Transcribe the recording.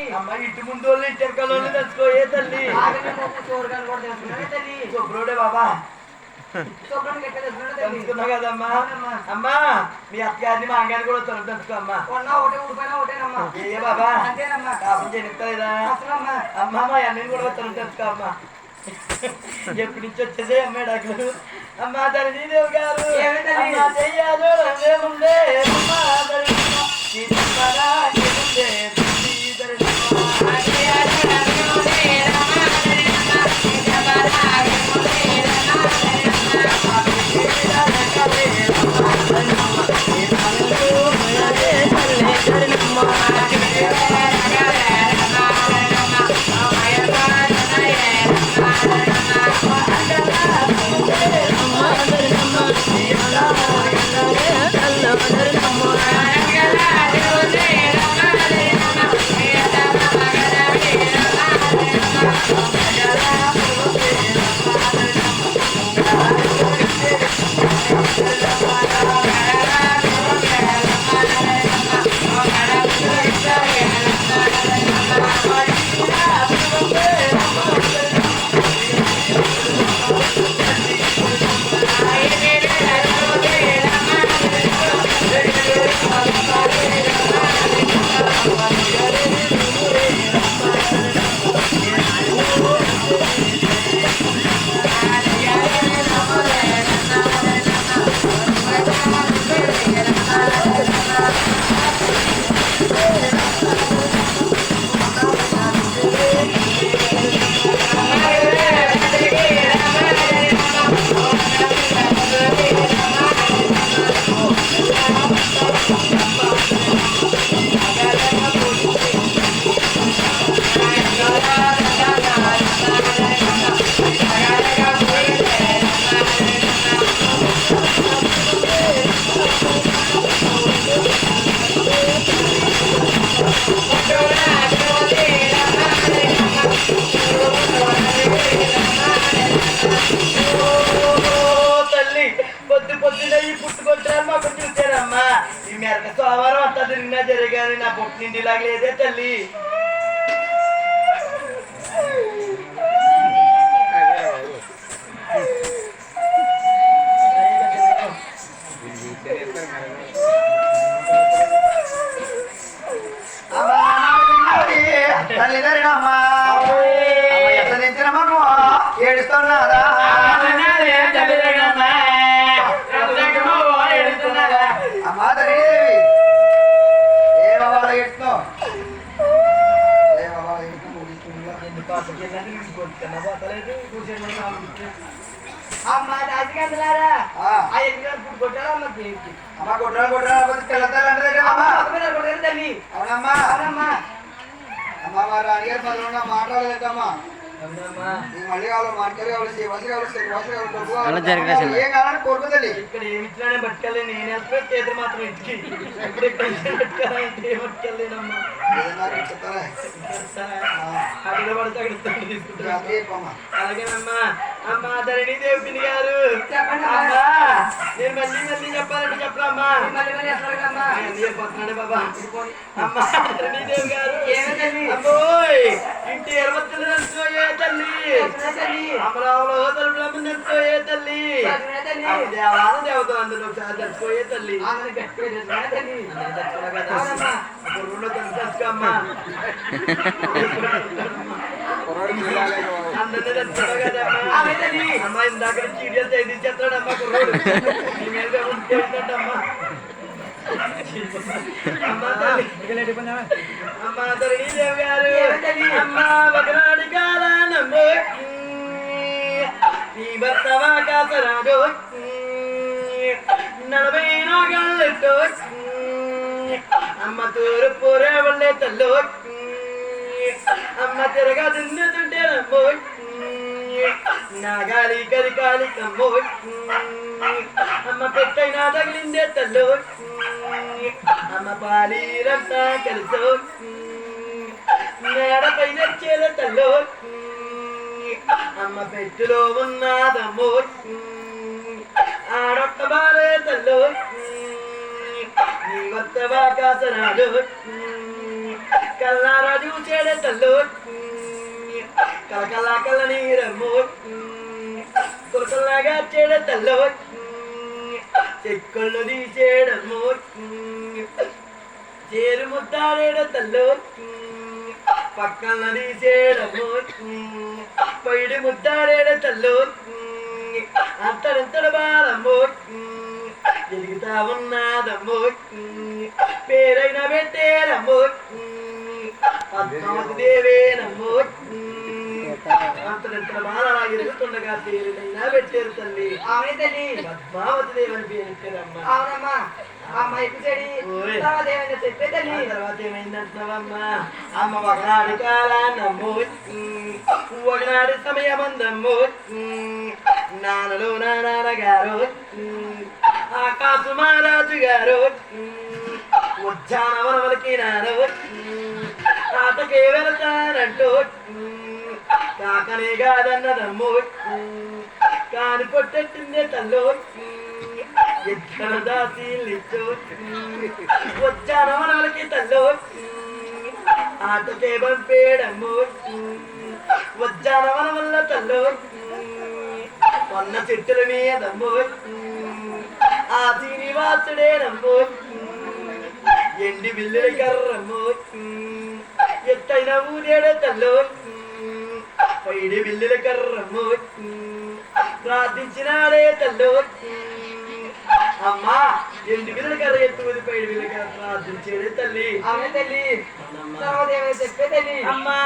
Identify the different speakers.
Speaker 1: అమ్మ ఇటు ముందు వాళ్ళు తెచ్చుకో ఏ తల్లి.
Speaker 2: తల్లి?
Speaker 1: బాబా.
Speaker 2: తల్లి?
Speaker 1: కదమ్మా. అమ్మా మీ అత్తగారిని మా అంగారిని కూడా తొలగి తెచ్చుకో అమ్మా. ఏ బాబా. కాపం చేయనిస్తలేదా?
Speaker 2: అసలమ్మా.
Speaker 1: అమ్మా మా అన్నని కూడా తొలగి తెచ్చుకో అమ్మా. ఎప్పటి నుంచి వచ్చేసే అమ్మాయి డాక్టర్? అమ్మా ధరణి దేవ్ గారు.
Speaker 2: తల్లి?
Speaker 1: చెయ్యాలో జరిగాని నా పుట్టి నిండి లేదే తల్లి.
Speaker 2: ఏడుస్తున్నారా అమ్మా తల్లిదేవి ఏ బాబా ఎడుతున్నావు ఏ బాబా
Speaker 1: అమ్మా రాజకాంతలారా
Speaker 2: ఆ.
Speaker 1: ఆ ఎన్ని పుట్టు కొట్టారమ్మా దేవుడికి
Speaker 2: అమ్మా కొట్టాలి కొట్టాలి?
Speaker 1: అమ్మా.
Speaker 2: అమ్మా
Speaker 1: పక్కన కొట్టారు తల్లి.
Speaker 2: అవునమ్మా.
Speaker 1: అవునమ్మా.
Speaker 2: అమ్మా అడిగారు మాట్లాడలేదమ్మా
Speaker 1: ఇక్కడ ఏమి నేను వెళ్తే మాత్రం ఇంటికి ఇప్పుడు పట్టుకెళ్ళాలంటే ఏం పట్టుకెళ్ళలేనమ్మా అక్కడ పడితే అక్కడ తీసుకుంటాను. అలాగేనమ్మా. అమ్మా ధరణి దేవిని గారు. అమ్మా నేను మళ్ళీ మళ్ళీ చెప్పాలంటే అన్ని చెప్పొస్తున్నాడే బాబా. అమ్మా ధరణి దేవి గారు? అమ్మోయ్ ఇంటి ఎరవత్తులు నడుచుకోయే తల్లి. అమరావలో తలుపులమ్మ నడుచుకోయే తల్లి. దేవాల దేవత అందరూ ఒకసారి తెచ్చుకోయే తల్లి.
Speaker 2: తల్లి.
Speaker 1: కదా. రెండో తెచ్చుకోమ్మా. అందరినీ
Speaker 2: తల్లి.
Speaker 1: అమ్మ ఇందాక నుంచి సీరియల్ చేయించేస్తాడమ్మా కుర్రోడు. నీ మీద ఉంటేటమ్మా అమ్మా అమ్మా ధరణి దేవి గారు. అమ్మా ఒకనాడి కాలానందు నీ భర్త వాకాసరాడు నలభై నోగళ్ళతో అమ్మ తూర్పు తల్లు అమ్మ తిరగా దిన్నుతుంటే నమ్మో నాగాలి గరికాలి కమ్మో అమ్మ పెట్టైనా తగిలిందే తల్లో అమ్మ పాలీరంతా కలిసో నేడపై నచ్చేద తల్లో అమ్మ పెట్టులో ఉన్నదమ్మో ఆడొక్క బాలే తల్లో నీ వత్త వాకాసనాడు కల్లారా చూచేడే తల్లో కలకల్లా కల్ల నీరమ్ము కులకల్లాగా చేడే తల్లు చెక్కుళ్ళు తీసేడమ్ము చేరు ముద్దాడేడ తల్లు పక్కన తీసేడమ్ము పైడి ముద్దాడేడ తల్లు అంతడంతడ బాలమ్ము ఎదుగుతా ఉన్నాదమ్ము పేరైన పెట్టేరమ్ము పద్మావతి దేవేనమ్ము పేరునైనా పెట్టారు తల్లి
Speaker 2: తల్లి
Speaker 1: పద్మావతి దేవని పేరు పెట్టారమ్మా
Speaker 2: అవునమ్మా ఆ. తర్వాత
Speaker 1: ఆ ఏమైందంటున్నావమ్మా? అమ్మ ఒకనాడు కాలాన్నమ్ము ఒకనాడు సమయమందమ్ము నాన్నలో నాన్నగారు ఆకాశ మహారాజు గారు ఉద్యానవనములకి నాను తాతకే వెళతానంటూ కాకనే కాదన్నదమ్ము కాని పొట్టెట్టిందే తల్లు ఎక్కడ దాసీలిచ్చు వచ్చానవనాలకి తల్లు ఆటకే పంపేడమ్ము వచ్చానవన వల్ల తల్లు కొన్న చెట్టుల మీదమ్ము ఆ శ్రీనివాసుడేనమ్ము ఎండి బిల్లుల కర్రమ్ము ఎత్తైన ఊరేడ తల్లు పైడి బిల్లుల కర్రమ్ము ప్రార్థించినాడే తల్లు అమ్మా ఎండి బిల్లుల కర్ర ఎత్తుకుని పైడి బిల్లుల కర్ర ప్రార్థించేడే తల్లి
Speaker 2: అవునే తల్లి చెప్పే తల్లి
Speaker 1: అమ్మా